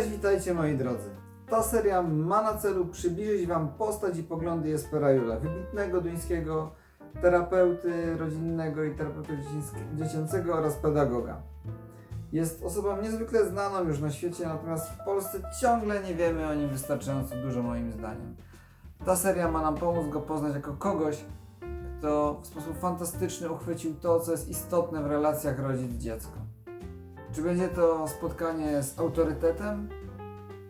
Witajcie moi drodzy. Ta seria ma na celu przybliżyć Wam postać i poglądy Jespera Jula, wybitnego duńskiego terapeuty rodzinnego i terapeuty dziecięcego oraz pedagoga. Jest osobą niezwykle znaną już na świecie, natomiast w Polsce ciągle nie wiemy o nim wystarczająco dużo moim zdaniem. Ta seria ma nam pomóc go poznać jako kogoś, kto w sposób fantastyczny uchwycił to, co jest istotne w relacjach rodzic-dziecko. Czy będzie to spotkanie z autorytetem?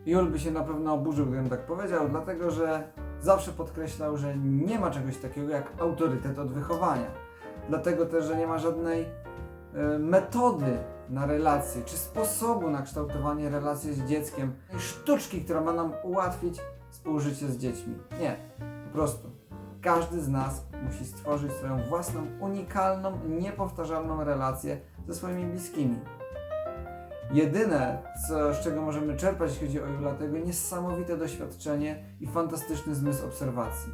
Jul by się na pewno oburzył, gdybym tak powiedział, dlatego że zawsze podkreślał, że nie ma czegoś takiego jak autorytet od wychowania. Dlatego też, że nie ma żadnej e, metody na relacje, czy sposobu na kształtowanie relacji z dzieckiem, sztuczki, która ma nam ułatwić współżycie z dziećmi. Nie, po prostu. Każdy z nas musi stworzyć swoją własną, unikalną, niepowtarzalną relację ze swoimi bliskimi. Jedyne, co, z czego możemy czerpać, jeśli chodzi o Jula, to niesamowite doświadczenie i fantastyczny zmysł obserwacji.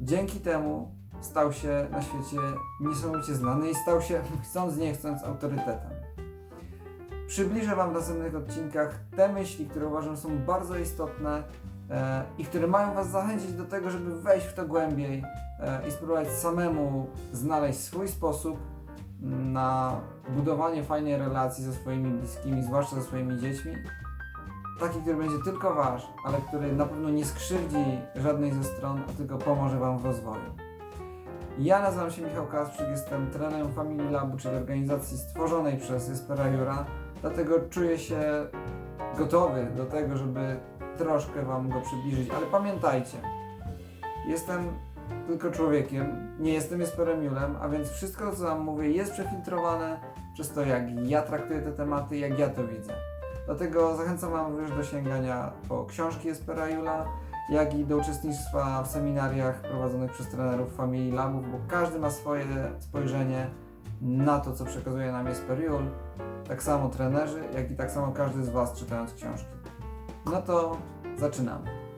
Dzięki temu stał się na świecie niesamowicie znany i stał się, chcąc nie chcąc, autorytetem. Przybliżę Wam w następnych odcinkach te myśli, które uważam są bardzo istotne e, i które mają Was zachęcić do tego, żeby wejść w to głębiej e, i spróbować samemu znaleźć swój sposób na budowanie fajnej relacji ze swoimi bliskimi, zwłaszcza ze swoimi dziećmi. Taki, który będzie tylko Wasz, ale który na pewno nie skrzywdzi żadnej ze stron, a tylko pomoże Wam w rozwoju. Ja nazywam się Michał Kasprzyk, jestem trenerem Family Labu, czyli organizacji stworzonej przez Jespera Jura, dlatego czuję się gotowy do tego, żeby troszkę Wam go przybliżyć, ale pamiętajcie, jestem tylko człowiekiem, nie jestem Jesperem a więc wszystko, co Wam mówię, jest przefiltrowane przez to, jak ja traktuję te tematy, jak ja to widzę. Dlatego zachęcam Wam również do sięgania po książki Jespera Jula, jak i do uczestnictwa w seminariach prowadzonych przez trenerów Family Labów, bo każdy ma swoje spojrzenie na to, co przekazuje nam Jesper Jul. Tak samo trenerzy, jak i tak samo każdy z Was czytając książki. No to zaczynamy.